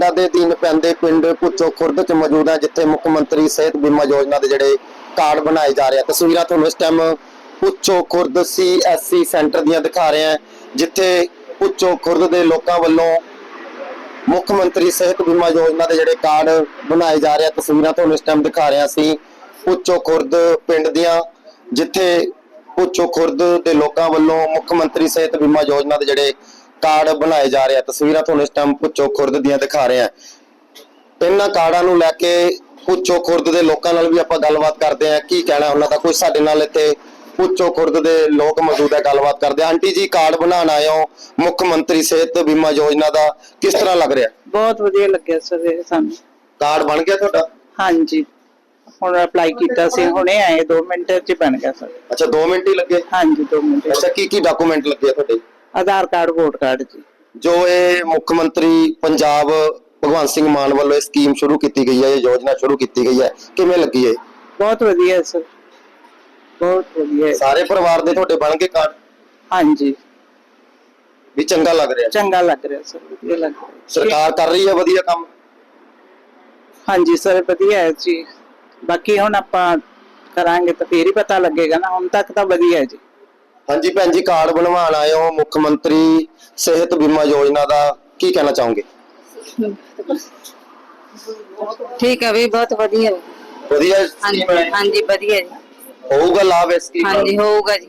ਬਠਿੰਡਾ ਦੇ ਅਧੀਨ ਪੈਂਦੇ ਪਿੰਡ ਪੁੱਚੋ ਖੁਰਦ ਚ ਮੌਜੂਦ ਹੈ ਜਿੱਥੇ ਮੁੱਖ ਮੰਤਰੀ ਸਿਹਤ ਬੀਮਾ ਯੋਜਨਾ ਦੇ ਜਿਹੜੇ ਕਾਰਡ ਬਣਾਏ ਜਾ ਰਹੇ ਆ। ਤਸਵੀਰਾਂ ਤੁਹਾਨੂੰ ਇਸ ਟਾਈਮ ਪੁੱਚੋ ਖੁਰਦ ਸੀਐਸਸੀ ਸੈਂਟਰ ਦੀਆਂ ਦਿਖਾ ਰਹੇ ਆ, ਜਿੱਥੇ ਪੁੱਚੋ ਖੁਰਦ ਦੇ ਲੋਕਾਂ ਵੱਲੋਂ ਮੁੱਖ ਮੰਤਰੀ ਸਿਹਤ ਬੀਮਾ ਯੋਜਨਾ ਦੇ ਜਿਹੜੇ ਕਾਰਡ ਬਣਾਏ ਜਾ ਰਹੇ ਆ। ਤਸਵੀਰਾਂ ਤੁਹਾਨੂੰ ਇਸ ਟਾਈਮ ਦਿਖਾ ਰਹੇ ਹਾਂ ਅਸੀਂ। ਪੁੱਚੋ ਖੁਰਦ ਪਿੰਡ ਦੀਆਂ, ਜਿੱਥੇ ਪੁੱਚੋ ਖੁਰਦ ਦੇ ਲੋਕਾਂ ਵੱਲੋਂ ਮੁੱਖ ਮੰਤਰੀ ਸਿਹਤ ਬੀਮਾ ਯੋਜਨਾ ਦੇ ਜਿਹੜੇ ਕਾਰਡ ਬਣਾਏ ਜਾ ਰਹੇ ਆ। ਤਸਵੀਰਾਂ ਤੁਹਾਨੂੰ ਇਸ ਟਾਈਮ ਪੁੱਚੋ ਖੁਰਦ ਦੀਆਂ ਦਿਖਾ ਰਹੇ ਹਾਂ ਇਹਨਾਂ ਕਾਰਡਾਂ ਨੂੰ ਲੈ ਕੇ ਪੁੱਚੋ ਖੁਰਦ ਦੇ ਲੋਕਾਂ ਨਾਲ ਵੀ ਆਪਾਂ ਗੱਲਬਾਤ ਕਰਦੇ ਹਾਂ ਕੀ ਕਹਿਣਾ ਉਹਨਾਂ ਦਾ? ਕੋਈ ਸਾਡੇ ਨਾਲ ਇੱਥੇ ਪੁੱਚੋ ਖੁਰਦ ਦੇ ਲੋਕ ਮੌਜੂਦ ਹੈ ਗੱਲਬਾਤ ਕਰਦੇ ਹਾਂ ਆਂਟੀ ਜੀ ਕਾਰਡ ਬਣਾਉਣ ਆਏ ਹੋ ਮੁੱਖ ਮੰਤਰੀ ਸਿਹਤ ਬੀਮਾ ਯੋਜਨਾ ਦਾ। ਕਿਸ ਤਰ੍ਹਾਂ ਲੱਗ ਰਿਹਾ? ਬਹੁਤ ਵਧੀਆ ਲੱਗਿਆ ਸਰ ਇਹ ਸਾਨੂੰ। ਕਾਰਡ ਬਣ ਗਿਆ ਤੁਹਾਡਾ? ਹਾਂਜੀ। ਹੁਣ ਅਪਲਾਈ ਕੀਤਾ ਸੀ ਹੁਣੇ ਆਏ 2 ਮਿੰਟ ਚ ਬਣ ਗਿਆ ਸਰ। ਅੱਛਾ 2 ਮਿੰਟ ਹੀ ਲੱਗੇ? ਹਾਂਜੀ 2 ਮਿੰਟ ਅੱਛਾ ਕੀ ਕੀ ਡਾਕੂਮੈਂਟ ਲੱਗੇ ਆ ਤੁਹਾਡੇ? ਆਧਾਰ ਕਾਰਡ ਵੋਟ ਕਾਰਡ ਜੀ। ਜੋ ਇਹ ਮੁੱਖ ਮੰਤਰੀ ਪੰਜਾਬ ਭਗਵੰਤ ਸਿੰਘ ਮਾਨ ਵੱਲੋਂ ਇਹ ਸਕੀਮ ਸ਼ੁਰੂ ਕੀਤੀ ਗਈ ਹੈ ਇਹ ਯੋਜਨਾ ਸ਼ੁਰੂ ਕੀਤੀ ਗਈ ਹੈ ਕਿਵੇਂ ਲੱਗੀ ਹੈ ਬਹੁਤ ਵਧੀਆ ਹੈ ਸਰ। ਬਹੁਤ ਵਧੀਆ ਹੈ। ਸਾਰੇ ਪਰਿਵਾਰ ਦੇ ਤੁਹਾਡੇ ਬਣ ਗਏ ਕਾਰਡ? ਹਾਂਜੀ। ਵੀ ਚੰਗਾ ਲੱਗ ਰਿਹਾ। ਚੰਗਾ ਲੱਗ ਰਿਹਾ ਸਰ ਵਧੀਆ ਲੱਗ ਰਿਹਾ। ਸਰਕਾਰ ਕਰ ਰਹੀ ਹੈ ਵਧੀਆ ਕੰਮ? ਹਾਂਜੀ ਸਰ ਵਧੀਆ ਹੈ ਜੀ। ਬਾਕੀ ਹੁਣ ਆਪਾਂ ਕਰਾਂਗੇ ਤਾਂ ਫੇਰ ਹੀ ਪਤਾ ਲੱਗੇਗਾ ਨਾ। ਹੁਣ ਤੱਕ ਤਾਂ ਵਧੀਆ ਹੈ ਜੀ। ਹਾਂਜੀ ਭੈਣ ਜੀ ਕਾਰਡ ਬਣਵਾਉਣ ਆਏ ਹੋ ਮੁੱਖ ਮੰਤਰੀ ਸਿਹਤ ਬੀਮਾ ਯੋਜਨਾ ਦਾ। ਕੀ ਕਹਿਣਾ ਚਾਹੋਗੇ? ਠੀਕ ਹੈ ਵੀ ਬਹੁਤ ਵਧੀਆ। ਵਧੀਆ ਹਾਂਜੀ ਸਕੀਮ ਹੈ ਹਾਂਜੀ ਵਧੀਆ ਜੀ। ਹੋਊਗਾ ਲਾਭ ਇਸ ਸਕੀਮ ਹਾਂਜੀ ਹੋਊਗਾ ਜੀ।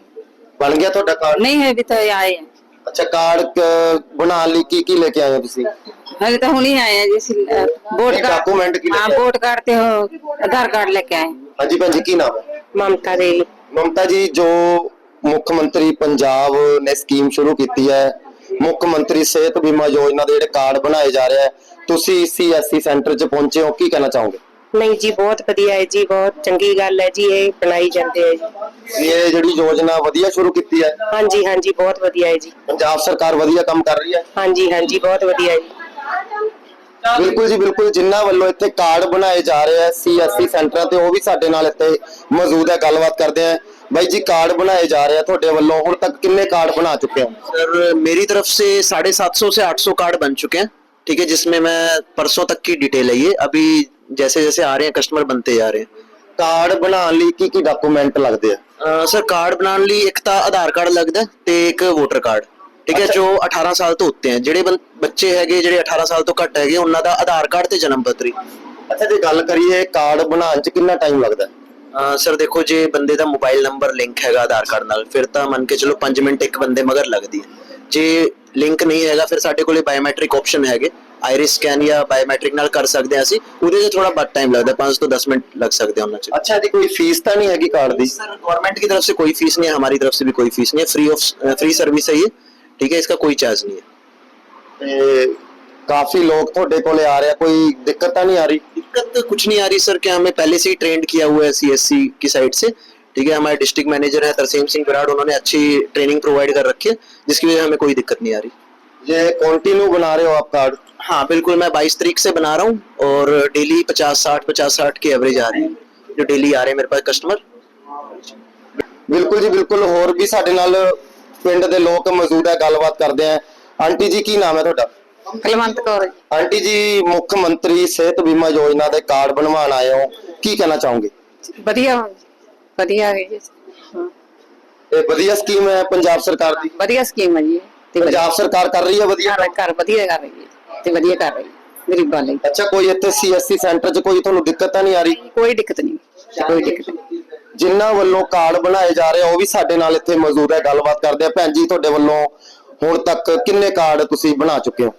ਬਣ ਗਿਆ ਤੁਹਾਡਾ ਕਾਰਡ? ਨਹੀਂ ਹੈ ਵੀ ਤਾਂ ਆਏ ਆ। ਅੱਛਾ ਕਾਰਡ ਕ- ਬਣਾਉਣ ਲਈ ਕੀ ਕੀ ਲੈ ਕੇ ਆਏ ਹੋ ਤੁਸੀਂ? ਹਜੇ ਤਾਂ ਹੁਣੀ ਆਏ ਆ ਜੀ ਅਸੀਂ ਅਹ, ਵੋਟ ਨਹੀਂ, ਕਾਰਡ document ਕੀ ਲੈ ਹਾਂ ਕੇ ਆਏ? ਵੋਟ ਕਾਰਡ ਤੇ ਉਹ ਆਧਾਰ ਕਾਰਡ ਲੈ ਕੇ ਆਏ। ਹਾਂਜੀ ਭੈਣ ਜੀ ਕੀ ਨਾਮ ਹੈ? ਮਮਤਾ ਦੇ ਮਮਤਾ ਜੀ ਜੋ ਮੁੱਖ ਮੰਤਰੀ ਪੰਜਾਬ ਨੇ ਸਕੀਮ ਸ਼ੁਰੂ ਕੀਤੀ ਹੈ। ਮੁੱਖ ਮੰਤਰੀ ਸਿਹਤ ਬੀਮਾ ਯੋਜਨਾ ਦੇ ਜਿਹੜੇ ਕਾਰਡ ਬਣਾਏ ਜਾ ਰਹੇ ਆ। ਤੁਸੀਂ ਸੀਐਸਸੀ ਸੈਂਟਰ 'ਚ ਪਹੁੰਚੇ ਹੋ ਕੀ ਕਹਿਣਾ ਚਾਹੋਗੇ? ਨਹੀਂ ਜੀ ਬਹੁਤ ਵਧੀਆ ਹੈ ਜੀ ਬਹੁਤ ਚੰਗੀ ਗੱਲ ਹੈ ਜੀ ਇਹ ਬਣਾਈ ਜਾਂਦੇ ਹੈ ਜੀ। ਇਹ ਜਿਹੜੀ ਯੋਜਨਾ ਵਧੀਆ ਸ਼ੁਰੂ ਕੀਤੀ ਹੈ। ਹਾਂਜੀ ਹਾਂਜੀ ਬਹੁਤ ਵਧੀਆ ਹੈ ਜੀ। ਪੰਜਾਬ ਸਰਕਾਰ ਵਧੀਆ ਕੰਮ ਕਰ ਰਹੀ ਹੈ। ਹਾਂਜੀ ਹਾਂਜੀ ਬਹੁਤ ਵਧੀਆ ਹੈ ਜੀ। ਬਿਲਕੁਲ ਜੀ ਬਿਲਕੁਲ ਜਿਨ੍ਹਾਂ ਵੱਲੋਂ ਇੱਥੇ ਕਾਰਡ ਬਣਾਏ ਜਾ ਰਹੇ ਆ ਸੀਐਸਸੀ ਸੈਂਟਰਾਂ ਤੇ ਉਹ ਵੀ ਸਾਡੇ ਨਾਲ ਇੱਥੇ ਮੌਜੂਦ ਹੈ। ਗੱਲਬਾਤ ਕਰਦੇ ਆ। ਬਾਈ ਜੀ ਕਾਰਡ ਬਣਾਏ ਜਾ ਰਹੇ ਆ ਤੁਹਾਡੇ ਵੱਲੋਂ ਹੁਣ ਤੱਕ ਕਿੰਨੇ ਕਾਰਡ ਬਣਾ ਚੁੱਕੇ ਹੋ सर मेरी तरफ से साढ़े सात सौ से आठ सौ कार्ड बन चुके हैं ठीक है जिसमें मैं परसों तक की डिटेल है ये अभी जैसे जैसे आ रहे हैं कस्टमर बनते जा रहे हैं ਕਾਰਡ ਬਣਾਉਣ ਲਈ ਕੀ ਕੀ ਡਾਕੂਮੈਂਟ ਲੱਗਦੇ ਆ ਅਹ ਸਰ ਕਾਰਡ ਬਣਾਉਣ ਲਈ ਇੱਕ ਤਾਂ ਆਧਾਰ ਕਾਰਡ ਲੱਗਦਾ ਹੈ ਤੇ ਇੱਕ ਵੋਟਰ ਕਾਰਡ ਠੀਕ ਹੈ ਅੱਛਾ। ਜੋ 18 ਸਾਲ ਤੋਂ ਉੱਤੇ ਹੈ ਜਿਹੜੇ ਬੰ- ਬੱਚੇ ਹੈਗੇ ਜਿਹੜੇ 18 ਸਾਲ ਤੋਂ ਘੱਟ ਹੈਗੇ ਉਹਨਾਂ ਦਾ ਆਧਾਰ ਕਾਰਡ ਤੇ ਜਨਮ ਪੱਤਰੀ ਅੱਛਾ ਜੇ ਗੱਲ ਕਰੀਏ ਕਾਰਡ ਬਣਾਉਣ 'ਚ ਕਿੰਨਾ ਟਾਈਮ ਲੱਗਦਾ ਹੈ? ਅਹ ਸਰ ਦੇਖੋ ਜੇ ਬੰਦੇ ਦਾ ਮੋਬਾਈਲ ਨੰਬਰ ਲਿੰਕ ਹੈਗਾ ਆਧਾਰ ਕਾਰਡ ਨਾਲ ਫਿਰ ਤਾਂ ਮੰਨ ਕੇ ਚਲੋ 5 ਮਿੰਟ ਇੱਕ ਬੰਦੇ ਮਗਰ ਲੱਗਦੀ ਹੈ ਜੇ ਲਿੰਕ ਨਹੀਂ ਹੈਗਾ ਫਿਰ ਸਾਡੇ ਕੋਲੇ ਬਾਇਓਮੈਟ੍ਰਿਕ ਆਪਸ਼ਨ ਹੈਗੇ ਆਇਰਿਸ ਸਕੈਨ ਜਾਂ ਬਾਇਓਮੈਟ੍ਰਿਕ ਨਾਲ ਕਰ ਸਕਦੇ ਹਾਂ ਅਸੀਂ ਉਹਦੇ 'ਚ ਥੋੜਾ ਬਹੁਤ ਟਾਈਮ ਲੱਗਦਾ 5 ਤੋਂ 10 ਮਿੰਟ लग सकते हैं ਉਹਨਾਂ 'ਚ ਅੱਛਾ ਇਹਦੀ ਕੋਈ ਫੀਸ ਤਾਂ ਨਹੀਂ ਹੈਗੀ ਕਾਰਡ ਦੀ सर गवर्नमेंट की तरफ से कोई फीस नहीं है हमारी तरफ से भी कोई फीस नहीं है फ्री ऑफ फ्री सर्विस है ये ठीक है इसका कोई चार्ज नहीं है ਤੇ ਕਾਫੀ ਲੋਕ ਤੁਹਾਡੇ ਕੋਲੇ ਆ ਰਿਹਾ ਕੋਈ ਦਿੱਕਤ ਤਾਂ ਨਹੀਂ ਆ ਰਹੀ दिक्कत तो कुछ नहीं आ रही सर क्या हमें पहले से ही ट्रेंड किया हुआ है सीएससी की साइड से ठीक है हमारे डिस्ट्रिक्ट मैनेजर है तरसेम सिंह विराट उन्होंने अच्छी ट्रेनिंग प्रोवाइड कर रखी है जिसकी वजह से हमें कोई दिक्कत नहीं आ रही ਜੇ ਕੰਟੀਨਿਊ ਬਣਾ ਰਹੇ ਹੋ ਆਪ ਕਾਰਡ हाँ बिल्कुल मैं 22 तारीख से बना रहा हूँ और डेली 50 60 50 60 की एवरेज आ रही है जो डेली आ रहे हैं मेरे पास कस्टमर ਬਿਲਕੁਲ ਜੀ ਬਿਲਕੁਲ ਹੋਰ ਵੀ ਸਾਡੇ ਨਾਲ ਪਿੰਡ ਦੇ ਲੋਕ ਮੌਜੂਦ ਹੈ ਗੱਲਬਾਤ ਕਰਦੇ ਆ ਆਂਟੀ ਜੀ ਕੀ ਨਾਮ ਹੈ ਤੁਹਾਡਾ ਕਲਵੰਤ ਕੌਰ ਜੀ। ਆਂਟੀ ਜੀ ਮੁੱਖ ਮੰਤਰੀ ਸਿਹਤ ਬੀਮਾ ਯੋਜਨਾ ਦੇ ਕਾਰਡ ਬਣਵਾਉਣ ਆਏ ਹੋ। ਕੀ ਕਹਿਣਾ ਚਾਹੋਗੇ? ਵਧੀਆ ਵਧੀਆ ਹੈ ਜੀ। ਹਾਂ, ਇਹ ਵਧੀਆ ਸਕੀਮ ਹੈ ਪੰਜਾਬ ਸਰਕਾਰ ਦੀ? ਵਧੀਆ ਸਕੀਮ ਹੈ ਜੀ। ਇਹ, ਤੇ ਵਧੀਆ। ਪੰਜਾਬ ਸਰਕਾਰ ਕਰ ਰਹੀ ਹੈ ਵਧੀਆ? ਕਰ ਵਧੀਆ ਕਰ ਰਹੀ ਹੈ ਤੇ ਵਧੀਆ ਕਰ ਰਹੀ ਹੈ। ਗਰੀਬਾਂ ਲਈ। ਅੱਛਾ ਕੋਈ ਇੱਥੇ ਸੀਐਸਸੀ ਸੈਂਟਰ 'ਚ ਕੋਈ ਤੁਹਾਨੂੰ ਦਿੱਕਤ ਤਾਂ ਨਹੀਂ ਆ ਰਹੀ? ਕੋਈ ਦਿੱਕਤ ਨਹੀਂ। ਕੋਈ ਦਿੱਕਤ ਨਹੀਂ। ਜਿਨ੍ਹਾਂ ਵੱਲੋਂ ਕਾਰਡ ਬਣਾਏ ਜਾ ਰਹੇ ਆ ਉਹ ਵੀ ਸਾਡੇ ਨਾਲ ਇੱਥੇ ਮੌਜੂਦ ਹੈ। ਗੱਲਬਾਤ ਕਰਦੇ ਆ। ਭੈਣ ਜੀ ਤੁਹਾਡੇ ਵੱਲੋਂ ਹੁਣ ਤੱਕ ਕਿੰਨੇ ਕਾਰਡ ਤੁਸੀਂ ਬਣਾ ਚੁੱਕੇ ਹੋ?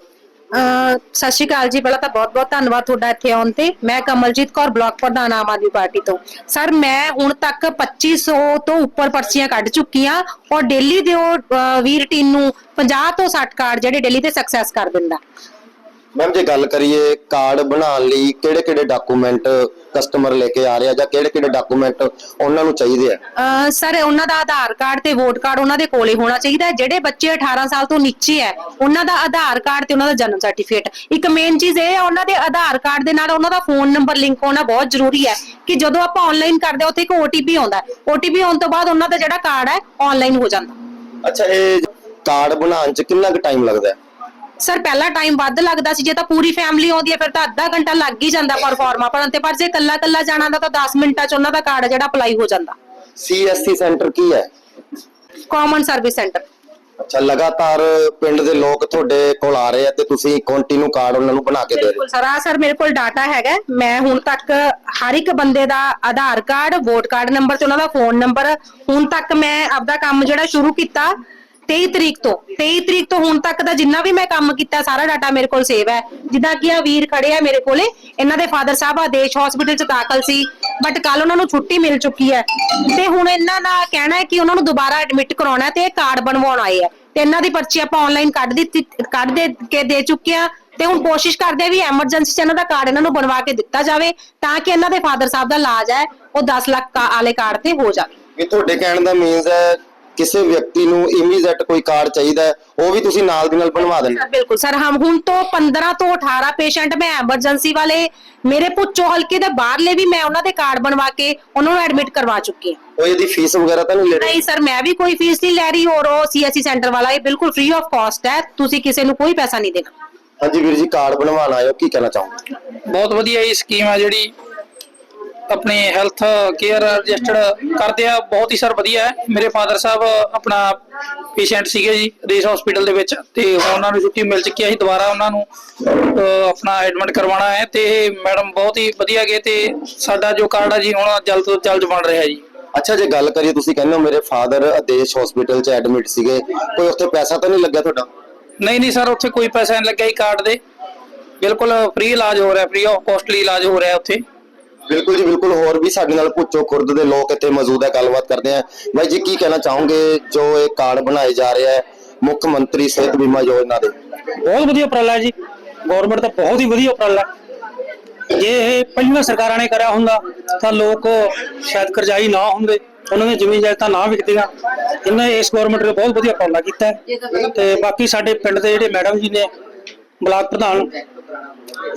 ਸਤਿ ਸ਼੍ਰੀ ਅਕਾਲ ਜੀ। ਪਹਿਲਾਂ ਤਾਂ ਬਹੁਤ-ਬਹੁਤ ਧੰਨਵਾਦ ਤੁਹਾਡਾ ਇੱਥੇ ਆਉਣ ਤੇ। ਮੈਂ ਕਮਲਜੀਤ ਕੌਰ ਬਲਾਕ ਪ੍ਰਧਾਨ ਆਮ ਆਦਮੀ ਪਾਰਟੀ ਤੋਂ। ਸਰ ਮੈਂ ਹੁਣ ਤੱਕ 2500 ਤੋਂ ਉੱਪਰ ਪਰਚੀਆਂ ਕੱਢ ਚੁੱਕੀ ਆ ਔਰ ਡੇਲੀ ਦੇ ਉਹ ਅਹ, ਵੀ ਨੂੰ 50 ਤੋਂ 60 ਕਾਰਡ ਜਿਹੜੇ ਡੇਲੀ ਤੇ ਸਕਸੈਸ ਕਰ ਦਿੰਦਾ। ਮੈਮ ਜੇ ਗੱਲ ਕਰੀਏ ਕਾਰਡ ਬਣਾਉਣ ਲਈ ਕਿਹੜੇ ਕਿਹੜੇ ਡਾਕੂਮੈਂਟ ਕਸਟਮਰ ਲੈ ਕੇ ਆ ਰਿਹਾ ਜਾਂ ਕਿਹੜੇ ਕਿਹੜੇ ਡਾਕੂਮੈਂਟ ਉਹਨਾਂ ਨੂੰ ਚਾਹੀਦੇ ਆ? ਸਰ ਉਹਨਾਂ ਦਾ ਆਧਾਰ ਕਾਰਡ ਤੇ ਵੋਟ ਕਾਰਡ ਉਹਨਾਂ ਦੇ ਕੋਲੇ ਹੋਣਾ ਚਾਹੀਦਾ ਹੈ। ਜਿਹੜੇ ਬੱਚੇ 18 ਸਾਲ ਤੋਂ ਨੀਚੇ ਹੈ ਉਹਨਾਂ ਦਾ ਆਧਾਰ ਕਾਰਡ ਤੇ ਉਹਨਾਂ ਦਾ ਜਨਮ ਸਰਟੀਫਿਕੇਟ ਇੱਕ ਮੇਨ ਚੀਜ਼ ਇਹ ਹੈ ਉਹਨਾਂ ਦੇ ਆਧਾਰ ਕਾਰਡ ਦੇ ਨਾਲ ਉਹਨਾਂ ਦਾ ਫੋਨ ਨੰਬਰ ਲਿੰਕ ਹੋਣਾ ਬਹੁਤ ਜ਼ਰੂਰੀ ਹੈ ਕਿ ਜਦੋਂ ਆਪਾਂ ਆਨਲਾਈਨ ਕਰਦੇ ਹਾਂ ਉੱਥੇ ਇੱਕ OTP ਆਉਂਦਾ ਹੈ। OTP ਆਉਣ ਤੋਂ ਬਾਅਦ ਉਹਨਾਂ ਦਾ ਜਿਹੜਾ ਕਾਰਡ ਹੈ ਆਨਲਾਈਨ ਹੋ ਜਾਂਦਾ। ਅੱਛਾ ਇਹ ਕਾਰਡ ਬਣਾਉਣ 'ਚ ਕਿੰਨਾ ਕੁ ਟਾਈਮ ਲੱਗਦਾ ਹੈ? ਸਰ ਪਹਿਲਾ ਟਾਈਮ ਵੱਧ ਲੱਗਦਾ ਸੀ ਜੇ ਤਾਂ ਪੂਰੀ ਫੈਮਿਲੀ ਆਉਂਦੀ ਹੈ ਫਿਰ ਤਾਂ ਅੱਧਾ ਘੰਟਾ ਲੱਗ ਹੀ ਜਾਂਦਾ ਪਰ ਫਾਰਮਾ ਭਰਨ ਤੇ ਪਰ ਜੇ ਕੱਲਾ ਕੱਲਾ ਜਾਣਾ ਦਾ ਤਾਂ 10 ਮਿੰਟਾਂ ਚ ਉਹਨਾਂ ਦਾ ਕਾਰਡ ਜਿਹੜਾ ਅਪਲਾਈ ਹੋ ਜਾਂਦਾ। ਸੀਐਸਸੀ ਸੈਂਟਰ ਕੀ ਹੈ? ਕਾਮਨ ਸਰਵਿਸ ਸੈਂਟਰ ਅੱਛਾ ਲਗਾਤਾਰ ਪਿੰਡ ਦੇ ਲੋਕ ਤੁਹਾਡੇ ਕੋਲ ਆ ਰਹੇ ਆ ਤੇ ਤੁਸੀਂ ਕੰਟੀਨਿਊ ਕਾਰਡ ਉਹਨਾਂ ਨੂੰ ਬਣਾ ਕੇ ਦੇ ਰਹੇ ਹੋ? ਬਿਲਕੁਲ ਸਰ ਆ ਸਰ ਮੇਰੇ ਕੋਲ ਡਾਟਾ ਹੈਗਾ। ਮੈਂ ਹੁਣ ਤੱਕ ਹਰ ਇੱਕ ਬੰਦੇ ਦਾ Aadhaar card vote card number ਤੇ ਉਹਨਾਂ ਦਾ ਫੋਨ ਨੰਬਰ ਹੁਣ ਤੱਕ ਮੈਂ ਆਪਦਾ ਕੰਮ ਜਿਹੜਾ ਸ਼ੁਰੂ ਕੀਤਾ 23 ਤਰੀਕ ਤੋਂ 23 ਤਰੀਕ ਤੋਂ ਹੁਣ ਤੱਕ ਦਾ ਜਿੰਨਾ ਵੀ ਮੈਂ ਕੰਮ ਕੀਤਾ, ਸਾਰਾ ਡਾਟਾ ਮੇਰੇ ਕੋਲ ਸੇਵ ਹੈ। ਜਿੱਦਾਂ ਕਿ ਆ ਵੀਰ ਖੜੇ ਆ ਮੇਰੇ ਕੋਲੇ, ਇਹਨਾਂ ਦੇ ਫਾਦਰ ਸਾਹਿਬ ਆਦੇਸ਼ ਹਸਪੀਟਲ ਚ ਦਾਖਲ ਸੀ ਬਟ ਕੱਲ ਉਹਨਾਂ ਨੂੰ ਛੁੱਟੀ ਮਿਲ ਚੁੱਕੀ ਹੈ। ਤੇ ਹੁਣ ਇਹਨਾਂ ਦਾ ਕਹਿਣਾ ਹੈ ਕਿ ਉਹਨਾਂ ਨੂੰ ਦੁਬਾਰਾ ਐਡਮਿਟ ਕਰਾਉਣਾ ਤੇ ਕਾਰਡ ਬਣਵਾਉਣ ਆਏ ਆ ਤੇ ਇਹਨਾਂ ਦੀ ਪਰਚੀ ਆਪਾਂ ਆਨਲਾਈਨ ਕੱਢ ਦਿੱਤੀ, ਕੱਢ ਦੇ ਕੇ ਦੇ ਚੁੱਕੇ ਆ ਤੇ ਹੁਣ ਕੋਸ਼ਿਸ਼ ਕਰਦੇ ਆ ਵੀ ਐਮਰਜੈਂਸੀ ਚ ਇਹਨਾਂ ਦਾ ਕਾਰਡ ਇਹਨਾਂ ਨੂੰ ਬਣਵਾ ਕੇ ਦਿੱਤਾ ਜਾਵੇ, ਤਾਂ ਕਿ ਇਹਨਾਂ ਦੇ ਫਾਦਰ ਸਾਹਿਬ ਦਾ ਇਲਾਜ ਹੈ, ਉਹ 10 ਲੱਖ ਵਾਲੇ ਕਾਰਡ ਤੇ ਹੋ ਜਾਵੇ। ਇਹ ਤੁਹਾਡੇ ਕਹਿਣ ਦਾ ਮੀਨਸ ਹੈ ਕਿਸੇ ਵਿਅਕਤੀ ਨੂੰ ਇਮੀਡੀਏਟ ਕੋਈ ਕਾਰਡ ਚਾਹੀਦਾ ਹੈ ਉਹ ਵੀ ਤੁਸੀਂ ਨਾਲ ਦੀ ਨਾਲ ਬਣਵਾ ਦਿੰਦੇ ਸਰ, ਬਿਲਕੁਲ ਸਰ ਹਮ ਹੁਣ ਤੋਂ 15 ਤੋਂ 18 ਪੇਸ਼ੈਂਟ ਮੈਂ ਐਮਰਜੈਂਸੀ ਵਾਲੇ ਮੇਰੇ ਪੁੱਛੋ ਹਲਕੇ ਦੇ ਬਾਹਰਲੇ ਵੀ ਮੈਂ ਉਹਨਾਂ ਦੇ ਕਾਰਡ ਬਣਵਾ ਕੇ ਉਹਨਾਂ ਨੂੰ ਐਡਮਿਟ ਕਰਵਾ ਚੁੱਕੀ ਹਾਂ। ਉਹ ਇਹਦੀ ਫੀਸ ਵਗੈਰਾ ਤਾਂ ਨਹੀਂ ਲੈ ਰਹੇ? ਨਹੀਂ ਸਰ ਮੈਂ ਵੀ ਕੋਈ ਫੀਸ ਨਹੀਂ ਲੈ ਰਹੀ ਔਰ ਉਹ ਸੀਐਸਸੀ ਸੈਂਟਰ ਵਾਲਾ ਇਹ ਬਿਲਕੁਲ ਫ੍ਰੀ ਆਫ ਕਾਸਟ ਹੈ ਤੁਸੀਂ ਕਿਸੇ ਨੂੰ ਕੋਈ ਪੈਸਾ ਨਹੀਂ ਦੇਣਾ। ਹਾਂਜੀ ਵੀਰ ਜੀ ਕਾਰਡ ਬਣਵਾਉਣ ਹੋ ਕੀ ਕਹਿਣਾ ਚਾਹੋਗੇ? ਬਹੁਤ ਵਧੀਆ ਇਹ ਸਕੀਮ ਆ ਜਿਹੜੀ ਆਪਣੇ ਹੈਲਥ ਕੇਅਰ ਰਜਿਸਟਰਡ ਕਰਦੇ ਆ। ਬਹੁਤ ਹੀ ਸਰ ਵਧੀਆ ਹੈ। ਮੇਰੇ ਫਾਦਰ ਸਾਹਿਬ ਆਪਣਾ ਪੇਸ਼ੈਂਟ ਸੀਗੇ ਜੀ ਰੇਸ ਹਸਪੀਟਲ ਦੇ ਵਿੱਚ। ਤੇ ਹੁਣ ਉਹਨਾਂ ਨੂੰ ਛੁੱਟੀ ਮਿਲ ਚੁੱਕੀ ਹੈ ਅਸੀਂ ਦੁਬਾਰਾ ਉਹਨਾਂ ਨੂੰ ਆਪਣਾ ਐਡਮਿਟ ਕਰਵਾਉਣਾ ਹੈ। ਤੇ ਮੈਡਮ ਬਹੁਤ ਹੀ ਵਧੀਆ ਗਏ ਤੇ ਸਾਡਾ ਜੋ ਕਾਰਡ ਆ ਜੀ ਹੁਣ ਜਲਦ ਤੋਂ ਜਲਦ ਬਣ ਰਿਹਾ ਜੀ। ਅੱਛਾ ਜੇ ਗੱਲ ਕਰੀਏ ਤੁਸੀਂ ਕਹਿੰਦੇ ਹੋ ਮੇਰੇ ਫਾਦਰ ਆਦੇਸ਼ ਹਸਪੀਟਲ 'ਚ ਐਡਮਿਟ ਸੀਗੇ ਕੋਈ ਉੱਥੇ ਪੈਸਾ ਤਾਂ ਨਹੀਂ ਲੱਗਿਆ ਤੁਹਾਡਾ? ਨਹੀਂ ਨਹੀਂ ਸਰ ਉੱਥੇ ਕੋਈ ਪੈਸਾ ਨਹੀਂ ਲੱਗਿਆ ਜੀ ਕਾਰਡ ਦੇ। ਬਿਲਕੁਲ ਫ੍ਰੀ ਇਲਾਜ ਹੋ ਰਿਹਾ ਫ੍ਰੀ ਆਫ ਕਾਸਟਲੀ ਇਲਾਜ ਹੋ ਰਿਹਾ ਉੱਥੇ। ਬਿਲਕੁਲ ਜੀ, ਬਿਲਕੁਲ। ਹੋਰ ਵੀ ਸਾਡੇ ਨਾਲ ਪੁੱਛੋ, ਖੁਰਦ ਦੇ ਲੋਕ ਇੱਥੇ ਮੌਜੂਦ ਹੈ, ਗੱਲਬਾਤ ਕਰਦੇ ਆ। ਬਾਈ ਜੀ ਕੀ ਕਹਿਣਾ ਚਾਹੋਗੇ, ਜੋ ਇਹ ਕਾਰਡ ਬਣਾਏ ਜਾ ਰਹੇ ਹੈ, ਮੁੱਖ ਮੰਤਰੀ ਸਿਹਤ ਬੀਮਾ ਯੋਜਨਾ ਦੇ? ਬਹੁਤ ਵਧੀਆ ਉਪਰਾਲਾ ਹੈ ਜੀ। ਗਵਰਨਮੈਂਟ ਦਾ ਬਹੁਤ ਹੀ ਵਧੀਆ ਉਪਰਾਲਾ। ਜੇ ਇਹ ਪਹਿਲੀਆਂ ਸਰਕਾਰਾਂ ਨੇ ਕਰਿਆ ਹੁੰਦਾ, ਤਾਂ ਲੋਕ ਸ਼ਾਇਦ ਕਰਜ਼ਾਈ ਨਾ ਹੁੰਦੇ। ਉਹਨਾਂ ਦੀਆਂ ਜ਼ਮੀਨ ਜਾਇਦਾਦਾਂ ਨਾ ਵਿਕਦੀਆਂ। ਇਹਨਾਂ ਇਸ ਗਵਰਨਮੈਂਟ ਨੇ ਬਹੁਤ ਵਧੀਆ ਉਪਰਾਲਾ ਕੀਤਾ ਹੈ। ਤੇ ਬਾਕੀ ਸਾਡੇ ਪਿੰਡ ਦੇ ਜਿਹੜੇ ਮੈਡਮ ਜੀ ਨੇ, ਬਲਾਕ ਪ੍ਰਧਾਨ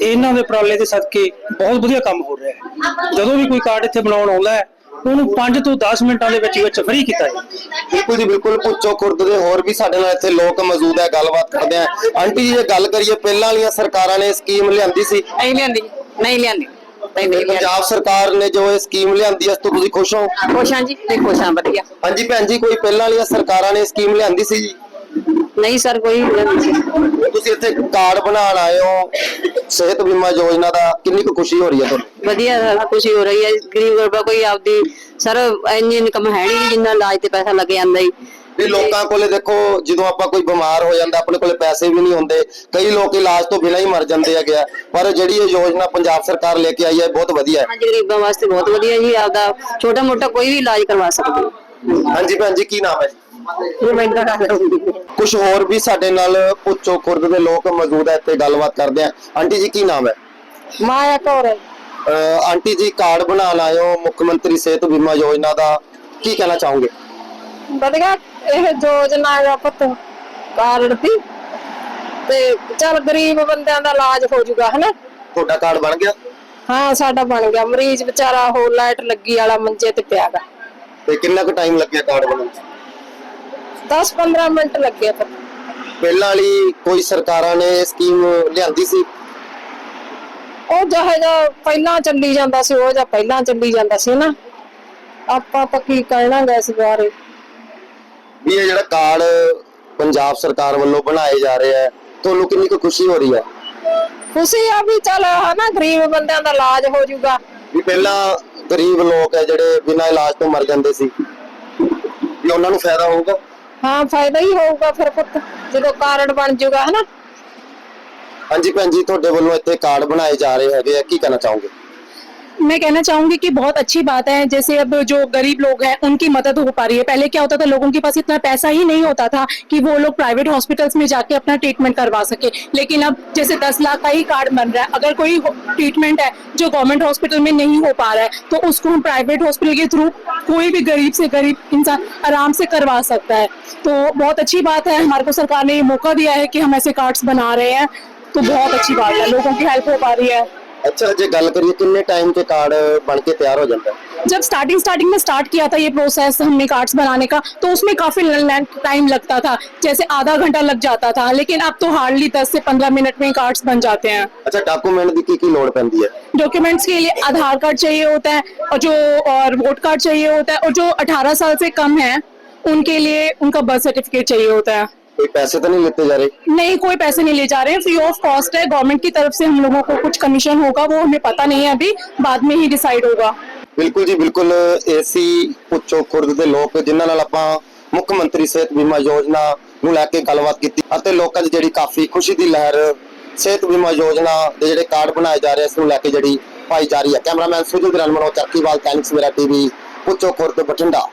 ਇਹਨਾਂ ਦੇ ਉਪਰਾਲੇ ਦੇ ਸਦਕੇ ਬਹੁਤ ਵਧੀਆ ਕੰਮ ਹੋ ਰਿਹਾ ਹੈ। ਜਦੋਂ ਵੀ ਕੋਈ ਕਾਰਡ ਇੱਥੇ ਬਣਾਉਣ ਆਉਂਦਾ ਹੈ ਉਹਨੂੰ 5 ਤੋਂ 10 ਮਿੰਟਾਂ ਦੇ ਵਿੱਚ ਵਿੱਚ ਫ੍ਰੀ ਕੀਤਾ ਜਾਂਦਾ ਹੈ। ਬਿਲਕੁਲ ਜੀ ਬਿਲਕੁਲ। ਪੁੱਛੋ ਖੁਰਦ ਦੇ ਹੋਰ ਵੀ ਸਾਡੇ ਨਾਲ ਇੱਥੇ ਲੋਕ ਮੌਜੂਦ ਹੈ ਗੱਲਬਾਤ ਕਰਦੇ ਆ। ਆਂਟੀ ਜੀ ਇਹ ਗੱਲ ਕਰੀਏ ਪਹਿਲਾਂ ਵਾਲੀਆਂ ਸਰਕਾਰਾਂ ਨੇ ਸਕੀਮ ਲਿਆਂਦੀ ਸੀ? ਨਹੀਂ ਲਿਆਂਦੀ ਨਹੀਂ ਲਿਆਂਦੀ। ਨਹੀਂ ਨਹੀਂ ਪੰਜਾਬ ਸਰਕਾਰ ਨੇ ਜੋ ਇਹ ਸਕੀਮ ਲਿਆਂਦੀ ਇਸ ਤੋਂ ਤੁਸੀਂ ਖੁਸ਼ ਹੋ? ਖੁਸ਼ਾਂ ਜੀ ਨਹੀਂ ਖੁਸ਼ਾਂ ਵਧੀਆ। ਹਾਂਜੀ ਭੈਣ ਜੀ ਕੋਈ ਪਹਿਲਾਂ ਵਾਲੀਆਂ ਸਰਕਾਰਾਂ ਨੇ ਸਕੀਮ ਲਿਆਂਦੀ ਸੀ ਜੀ? ਨਹੀਂ ਸਰ ਕੋਈ। ਤੁਸੀਂ ਇੱਥੇ ਕਾਰਡ ਬਣਾਉਣ ਆਏ ਹੋ ਸਿਹਤ ਬੀਮਾ ਯੋਜਨਾ ਦਾ ਕਿੰਨੀ ਕੁ ਖੁਸ਼ੀ ਹੋ ਰਹੀ ਹੈ ਤੁਹਾਨੂੰ? ਵਧੀਆ ਸਾਰਾ ਖੁਸ਼ੀ ਹੋ ਰਹੀ ਹੈ। ਗਰੀਬ ਗੁਰਬਾ ਕੋਈ ਆਪਦੀ ਸਰ ਇੰਨੀ ਇਨਕਮ ਹੈ ਨਹੀਂ ਜਿੰਨਾ ਇਲਾਜ ਤੇ ਪੈਸਾ ਲੱਗ ਜਾਂਦਾ ਹੀ ਵੀ ਲੋਕਾਂ ਕੋਲੇ ਦੇਖੋ ਜਦੋਂ ਆਪਾਂ ਕੋਈ ਬਿਮਾਰ ਹੋ ਜਾਂਦਾ ਆਪਣੇ ਕੋਲੇ ਪੈਸੇ ਵੀ ਨਹੀਂ ਹੁੰਦੇ। ਕਈ ਲੋਕ ਇਲਾਜ ਤੋਂ ਬਿਨਾਂ ਹੀ ਮਰ ਜਾਂਦੇ ਹੈਗੇ ਆ। ਪਰ ਜਿਹੜੀ ਇਹ ਯੋਜਨਾ ਪੰਜਾਬ ਸਰਕਾਰ ਲੈ ਕੇ ਆਈ ਹੈ ਬਹੁਤ ਵਧੀਆ ਹੈ। ਹਾਂਜੀ ਗਰੀਬਾਂ ਵਾਸਤੇ ਬਹੁਤ ਵਧੀਆ ਜੀ ਆਪਦਾ ਛੋਟਾ ਮੋਟਾ ਕੋਈ ਵੀ ਇਲਾਜ ਕਰਵਾ ਸਕਦੇ। ਹਾਂਜੀ ਭੈਣ ਜੀ ਕੀ ਨਾਮ ਹੈ ਜੀ? ਕਰ ਕੁਝ ਹੋਰ ਵੀ ਸਾਡੇ ਨਾਲ ਪੁੱਛੋ ਖੁਰਦ ਦੇ ਲੋਕ ਮੌਜੂਦ ਹੈ ਇੱਥੇ ਗੱਲਬਾਤ ਕਰਦੇ ਆ। ਆਂਟੀ ਜੀ ਕੀ ਨਾਮ ਹੈ? ਮਾਇਆ ਕੌਰ ਅਹ ਆਂਟੀ ਜੀ ਕਾਰਡ ਬਣਾਉਣ ਆਏ ਹੋ ਮੁੱਖ ਮੰਤਰੀ ਸਿਹਤ ਬੀਮਾ ਯੋਜਨਾ ਦਾ। ਕੀ ਕਹਿਣਾ ਚਾਹੋਗੇ? ਵਧੀਆ ਇਹ ਯੋਜਨਾ ਦਾ ਪੁੱਤ ਕਾਰਡ ਦੀ ਤੇ ਚਲ ਗਰੀਬ ਬੰਦਿਆਂ ਦਾ ਇਲਾਜ ਹੋ ਜਾਊਗਾ ਹਨਾ? ਤੁਹਾਡਾ ਕਾਰਡ ਬਣ ਗਿਆ? ਹਾਂ ਸਾਡਾ ਬਣ ਗਿਆ। ਮਰੀਜ਼ ਵਿਚਾਰਾ ਹੋ ਲਾਈਟ ਲੱਗੀ ਵਾਲਾ ਮੰਜੇ ਤੇ ਪਿਆਗਾ ਤੇ ਕਿੰਨਾ ਕੁ ਟਾਈਮ ਲੱਗਿਆ ਕਾਰਡ ਬਣਨ 'ਚ? 10-15 ਮਿੰਟ ਲੱਗੇ ਪੁੱਤ ਪਹਿਲਾਂ ਵਾਲੀ ਕੋਈ ਸਰਕਾਰਾਂ ਨੇ ਸਕੀਮ ਲਿਆਂਦੀ ਸੀ? ਉਹ ਜਿਹੇ ਜਿਹਾ ਪਹਿਲਾਂ ਚੱਲੀ ਜਾਂਦਾ ਸੀ ਉਹ ਜਿਹਾ ਪਹਿਲਾਂ ਚੱਲੀ ਜਾਂਦਾ ਸੀ ਨਾ। ਆਪਾਂ ਤਾਂ ਕੀ ਕਹਿਣਾ ਗਾ ਇਸ ਬਾਰੇ। ਵੀ ਇਹ ਜਿਹੜਾ ਕਾਰਡ ਪੰਜਾਬ ਸਰਕਾਰ ਵੱਲੋਂ ਬਣਾਏ ਜਾ ਰਹੇ ਹੈ ਤੁਹਾਨੂੰ ਕਿੰਨੀ ਕੁ ਖੁਸ਼ੀ ਹੋ ਰਹੀ ਹੈ ਖੁਸ਼ੀ ਆ ਵੀ ਚੱਲ ਹਨਾ ਗਰੀਬ ਬੰਦਿਆਂ ਦਾ ਇਲਾਜ ਹੋ ਜਾਊਗਾ ਵੀ ਪਹਿਲਾਂ ਗਰੀਬ ਲੋਕ ਹੈ ਜਿਹੜੇ ਬਿਨਾਂ ਇਲਾਜ ਤੋਂ ਮਰ ਜਾਂਦੇ ਸੀ ਵੀ ਉਹਨਾਂ ਨੂੰ ਫਾਇਦਾ ਹੋਊਗਾ? ਹਾਂ, ਫਾਇਦਾ ਹੀ ਹੋਊਗਾ ਫਿਰ ਪੁੱਤ, ਜਦੋਂ ਕਾਰਡ ਬਣ ਜਾਊਗਾ, ਹਨਾ? ਹਾਂਜੀ ਭੈਣ ਜੀ, ਤੁਹਾਡੇ ਵੱਲੋਂ ਇੱਥੇ ਕਾਰਡ ਬਣਾਏ ਜਾ ਰਹੇ ਹੈਗੇ ਆ, ਕੀ ਕਹਿਣਾ ਚਾਹੋਗੇ? मैं कहना चाहूँगी कि बहुत अच्छी बात है, जैसे अब जो गरीब लोग हैं, उनकी मदद हो पा रही है। पहले क्या होता था, लोगों के पास इतना पैसा ही नहीं होता था कि वो लोग प्राइवेट हॉस्पिटल्स में जाके अपना ट्रीटमेंट करवा सके। लेकिन अब जैसे दस लाख का ही कार्ड बन रहा है, अगर कोई ट्रीटमेंट है जो गवर्नमेंट हॉस्पिटल में नहीं हो पा रहा है तो उसको हम प्राइवेट हॉस्पिटल के थ्रू कोई भी गरीब से गरीब इंसान आराम से करवा सकता है। तो बहुत अच्छी बात है, हमारे को सरकार ने ये मौका दिया है कि हम ऐसे कार्ड्स बना रहे हैं। तो बहुत अच्छी बात है, लोगों की हेल्प हो पा रही है। अच्छा जे गल करिए कितने टाइम के कार्ड बन के तैयार हो जाता है जब स्टार्टिंग स्टार्टिंग में स्टार्ट किया था ये प्रोसेस हमने कार्ड्स बनाने का तो उसमें काफ़ी टाइम लगता था। जैसे आधा घंटा लग जाता था लेकिन अब तो हार्डली दस से पंद्रह मिनट में कार्ड्स बन जाते हैं। अच्छा डॉक्यूमेंट की की लोड पड़ती है? डॉक्यूमेंट्स के लिए आधार कार्ड चाहिए होता है और जो और वोट कार्ड चाहिए होता है और जो अठारह साल से कम है उनके लिए उनका बर्थ सर्टिफिकेट चाहिए होता है। ਕੋਈ ਪੈਸੇ ਤਾਂ ਨਹੀਂ ਲਿੱਤੇ ਜਾ ਰਹੇ नहीं कोई पैसे नहीं ले जा रहे हैं फ्री ऑफ कॉस्ट है गवर्नमेंट की तरफ से हम लोगों को कुछ कमीशन होगा वो हमें पता नहीं है अभी बाद में ही डिसाइड होगा ਬਿਲਕੁਲ ਜੀ ਬਿਲਕੁਲ ਏਸੀ ਪੁੱਛੋ ਖੁਰਦ ਦੇ ਲੋਕ ਜਿਨ੍ਹਾਂ ਨਾਲ ਆਪਾਂ ਮੁੱਖ ਮੰਤਰੀ ਸਿਹਤ ਬੀਮਾ ਯੋਜਨਾ ਨੂੰ ਲੈ ਕੇ ਗੱਲਬਾਤ ਕੀਤੀ ਅਤੇ ਲੋਕਾਂ 'ਚ ਜਿਹੜੀ ਕਾਫੀ ਖੁਸ਼ੀ ਦੀ ਲਹਿਰ ਸਿਹਤ ਬੀਮਾ ਯੋਜਨਾ ਦੇ ਜਿਹੜੇ ਕਾਰਡ ਬਣਾਏ ਜਾ ਰਹੇ ਇਸ ਨੂੰ ਲੈ ਕੇ ਜਿਹੜੀ ਪਾਈ ਜਾ ਰਹੀ ਹੈ ਕੈਮਰਾਮੈਨ ਸੁਜਲ ਦੇ ਨਾਲ ਮਨੋ ਚੱਕੀਵਾਲ ਟੈਨਿਕਸ ਮੇਰਾ ਟੀਵੀ ਪੁੱਛੋ ਖੁਰਦ ਬਠਿੰਡਾ